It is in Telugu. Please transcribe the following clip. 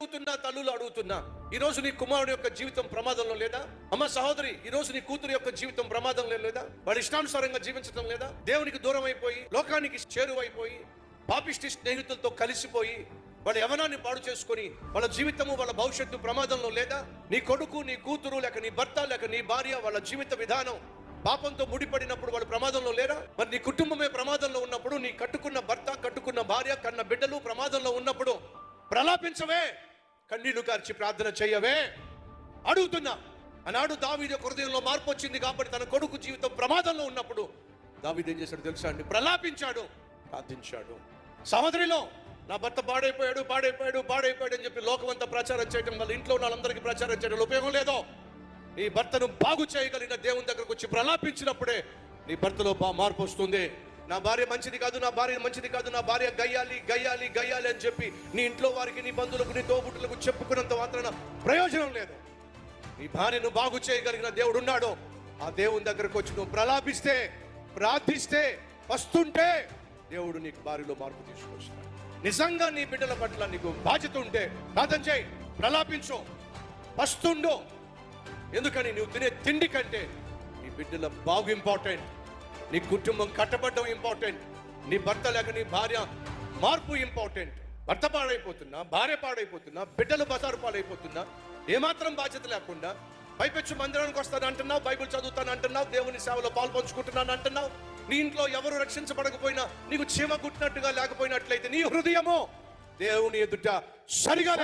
అడుగుతున్నా తల్లులు అడుగుతున్నా ఈ రోజు నీ కుమారుడు యొక్క జీవితం ప్రమాదంలో లేదా? అమ్మ సహోదరి ఈ నీ కూతురు యొక్క జీవితం ప్రమాదంలో లేదా? వాడు ఇష్టానుసారంగా జీవించడం లేదా? దేవునికి దూరం అయిపోయి లోకానికి చేరువైపోయి పాపిష్టి స్నేహితులతో కలిసిపోయి వాళ్ళ యవనాన్ని పాడు చేసుకొని వాళ్ళ జీవితము వాళ్ళ భవిష్యత్తు ప్రమాదంలో లేదా? నీ కొడుకు నీ కూతురు లేక నీ భర్త లేక నీ భార్య వాళ్ళ జీవిత విధానం పాపంతో ముడిపడినప్పుడు వాళ్ళు ప్రమాదంలో లేరా మరి నీ కుటుంబమే ప్రమాదంలో ఉన్నప్పుడు నీ కట్టుకున్న భర్త కట్టుకున్న భార్య కన్న బిడ్డలు ప్రమాదంలో ఉన్నప్పుడు ప్రలాపించవే. కన్నీళ్ళు కార్చి ప్రార్థన చేయవే. అడుగుతున్నా. ఆనాడు దావీదు హృదయంలో మార్పు వచ్చింది కాబట్టి తన కొడుకు జీవితం ప్రమాదంలో ఉన్నప్పుడు దావీదు ఏం చేశాడు తెలుసా అండి? ప్రలాపించాడు. ప్రార్థించాడు. సహోదరిలో నా భర్త పాడైపోయాడు పాడైపోయాడు పాడైపోయాడు అని చెప్పి లోకమంతా ప్రచారం చేయడం వల్ల ఇంట్లో ఉన్న వాళ్ళందరికీ ప్రచారం చేయడం ఉపయోగం లేదో? నీ భర్తను బాగు చేయగలిగిన దేవుని దగ్గరకు వచ్చి ప్రలాపించినప్పుడే నీ భర్తలో బా మార్పు వస్తుంది. నా భార్య మంచిది కాదు నా భార్య మంచిది కాదు నా భార్య గయ్యాలి గయ్యాలి గయ్యాలి అని చెప్పి నీ ఇంట్లో వారికి నీ బంధువులకు నీ తోబుట్టులకు చెప్పుకున్నంత మాత్రాన ప్రయోజనం లేదు. నీ భార్యను బాగు చేయగలిగిన దేవుడు ఉన్నాడు ఆ దేవుని దగ్గరకు వచ్చి నువ్వు ప్రలాపిస్తే ప్రార్థిస్తే వస్తుంటే దేవుడు నీకు భార్యలో మార్పు తీసుకొస్తాడు. నిజంగా నీ బిడ్డల పట్ల నీకు బాధ్యత ఉంటే ప్రార్థన చేయి ప్రలాపించు వస్తుండు. ఎందుకని నువ్వు తినే తిండి కంటే నీ బిడ్డల బాగు ఇంపార్టెంట్ నీ కుటుంబం కట్టబడడం ఇంపార్టెంట్ నీ భర్త లేక నీ భార్య మార్పు ఇంపార్టెంట్ భర్త పాడైపోతున్నా భార్య పాడైపోతున్నా బిడ్డలు బజారు పాడైపోతున్నా ఏమాత్రం బాధ్యత లేకుండా పైపెచ్చు మందిరానికి వస్తాను అంటున్నావు బైబిల్ చదువుతాను అంటున్నావు దేవుని సేవలో పాల్పంచుకుంటున్నాను అంటున్నావు. నీ ఇంట్లో ఎవరు రక్షించబడకపోయినా నీకు చీమ గుట్టినట్టుగా లేకపోయినట్లయితే నీ హృదయము దేవుని ఎదుట సరిగా